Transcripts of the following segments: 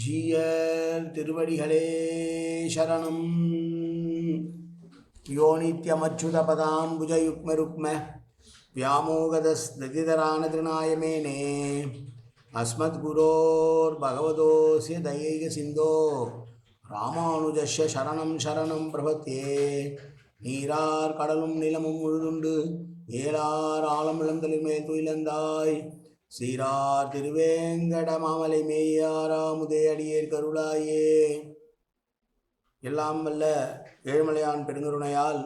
ஜீயர் திருவடிகளே சரணம் யோ நித்யமச்சுதபதாம்புஜயுக்மருக்ம व्यामोगदस्दतिधरान திருநாயமேனே अस्मद्गुरोर्भगवतोऽस्य दयैकसिन्धो ராமானுஜஸ்ய சரணம் சரணம் பிரபத்தே நீரார் கடலும் நிலமும் முழுதுண்டு ஏலார் ஆழம் இளந்தலில் மேல் துயிலந்தாய் ஸ்ரீரார் திருவேங்கட மாமலை மேயாராமுதே அடியேர் கருளாயே. எல்லாம் வல்ல ஏழுமலையான் பெருங்கருணையால்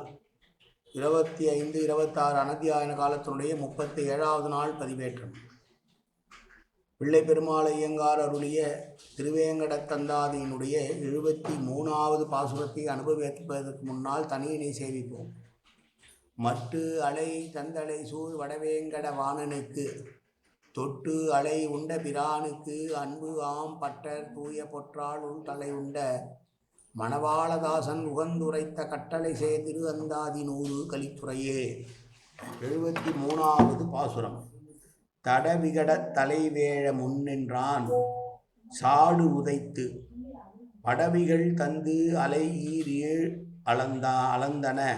இருபத்தி ஐந்து இருபத்தாறு அனத்தியாயன காலத்தினுடைய முப்பத்தி ஏழாவது நாள் பதிவேற்றம். பிள்ளை பெருமாள் ஐயங்கார் அருளிய திருவேங்கடத்தந்தாதியினுடைய எழுபத்தி மூணாவது பாசுரத்தை அனுபவிப்பதற்கு முன்னால் தனியினை சேவிப்போம். மட்டு அலை தந்தலை சூழ் வடவேங்கட வாணனுக்கு தொட்டு அலை உண்ட பிரானுக்கு அன்பு ஆம் பட்டர் தூய பொற்றாள் உள் தலை உண்ட. மணவாளதாசன் உகந்துரைத்த கட்டளை சேதிரு அந்தாதி நூறு கலித்துறையே. எழுபத்தி மூணாவது பாசுரம். தடவிகட தலைவேழ முன்னின்றான். சாடு உதைத்து. படவிகள் தந்து அலை ஈர் அளந்தா அளந்தன.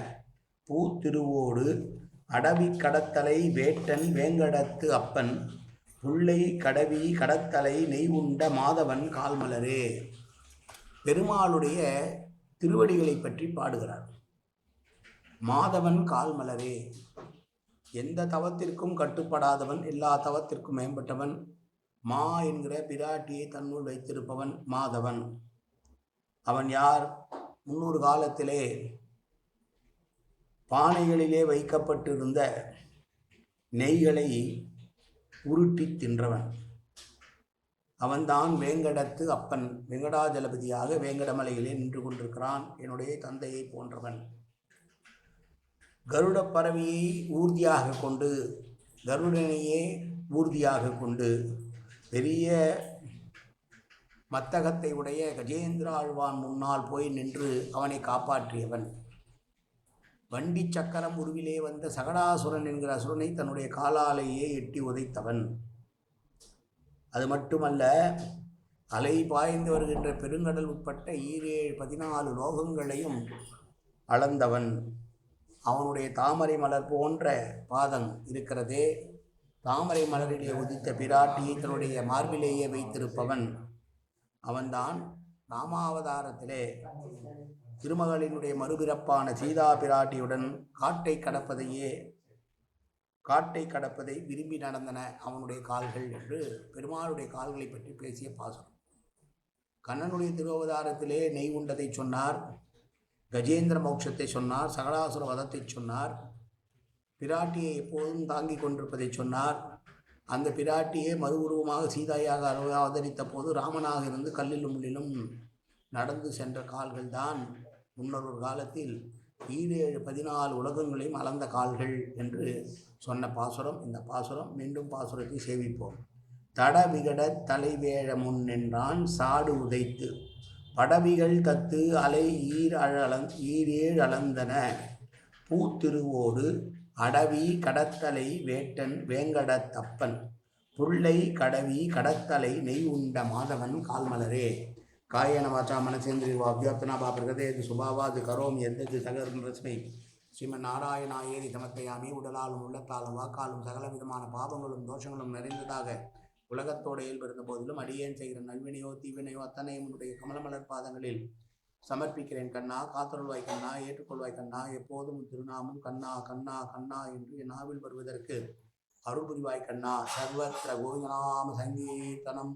பூத்திருவோடு அடவி கடத்தலை வேட்டன் வேங்கடத்து அப்பன். புள்ளை கடவி கடத்தலை நெய் உண்ட மாதவன் கால்மலரே. பெருமாளுடைய திருவடிகளை பற்றி பாடுகிறார். மாதவன் கால்மலரே. எந்த தவத்திற்கும் கட்டுப்படாதவன் எல்லா தவத்திற்கும் மேம்பட்டவன். மா என்கிற பிராட்டியை தன்னுள் வைத்திருப்பவன் மாதவன். அவன் யார்? முன்னொரு காலத்திலே பானைகளிலே வைக்கப்பட்டிருந்த நெய்களை உருட்டி தின்றவன். அவன்தான் வேங்கடத்து அப்பன். வெங்கடாஜலபதியாக வேங்கடமலையிலே நின்று கொண்டிருக்கிறான் என்னுடைய தந்தையை போன்றவன். கருடப் பறவையை ஊர்தியாக கொண்டு கருடனையே ஊர்தியாக கொண்டு பெரிய மத்தகத்தை உடைய கஜேந்திர ஆழ்வான் முன்னால் போய் நின்று அவனை காப்பாற்றியவன். வண்டி சக்கரம் உருவிலே வந்த சகடாசுரன் என்கிற அசுரனை தன்னுடைய காலாலேயே எட்டி உதைத்தவன். அது மட்டுமல்ல அலை பாய்ந்து வருகின்ற பெருங்கடல் உட்பட்ட ஈரேழு பதினாலு லோகங்களையும் அளந்தவன். அவனுடைய தாமரை மலர் போன்ற பாதம் இருக்கிறதே தாமரை மலரிலே உதித்த பிராட்டியை தன்னுடைய மார்பிலேயே வைத்திருப்பவன். அவன்தான் ராமாவதாரத்திலே திருமகளினுடைய மறுபிறப்பான சீதா பிராட்டியுடன் காட்டை கடப்பதையே காட்டை கடப்பதை விரும்பி நடந்தன அவனுடைய கால்கள் என்று பெருமாளுடைய கால்களை பற்றி பேசிய பாசுரம். கண்ணனுடைய திருவவதாரத்திலே நெய் உண்டதை சொன்னார் கஜேந்திர மோட்சத்தை சொன்னார் சகடாசுர வதத்தை சொன்னார் பிராட்டியை எப்போதும் தாங்கிக் கொண்டிருப்பதை சொன்னார். அந்த பிராட்டியே மறு உருவமாக சீதாயாக அவதரித்த போது ராமனாக இருந்து கல்லிலும் முள்ளிலும் நடந்து சென்ற கால்கள் தான் முன்னொரு காலத்தில் ஈரேழு பதினாலு உலகங்களையும் அளந்த கால்கள் என்று சொன்ன பாசுரம். இந்த பாசுரம் மீண்டும் பாசுரத்தை சேவிப்போம் தடவிகட தலைவேழ முன் நின்றான் சாடு உதைத்து. படவிகள் கத்து அலை ஈர் அழலந் ஈரேழ் அளந்தன. பூத்திருவோடு அடவி கடத்தலை வேட்டன் வேங்கட தப்பன். புள்ளை கடவி கடத்தலை நெய் உண்ட மாதவன் கால்மலரே. காயன வாச்சா மனசேந்திரி அபியாப்தனா பா பிரகதேது சுபாவாது கரோம் எந்தது சகர்ம ரஸ்மை. ஸ்ரீமன் நாராயணாயேரி சமர்ப்பயாமி உடலாலும் உள்ளத்தாலும் வாக்காலும் சகல விதமான பாவங்களும் தோஷங்களும் நிறைந்ததாக உலகத்தோடு இயல்பிருந்த போதிலும் அடியேன் செய்கிற நல்வினையோ தீவினையோ அத்தனையும் உன்னுடைய கமலமலர் பாதங்களில் சமர்ப்பிக்கிறேன் கண்ணா. காத்தருள்வாய் கண்ணா ஏற்றுக்கொள்வாய் கண்ணா. எப்போதும் திருநாமும் திருநாமம் கண்ணா கண்ணா கண்ணா என்று என் நாவில் வருவதற்கு அருள் புரிவாய் கண்ணா. சர்வத்திர கோவிந்தநாம சங்கீர்த்தனம்.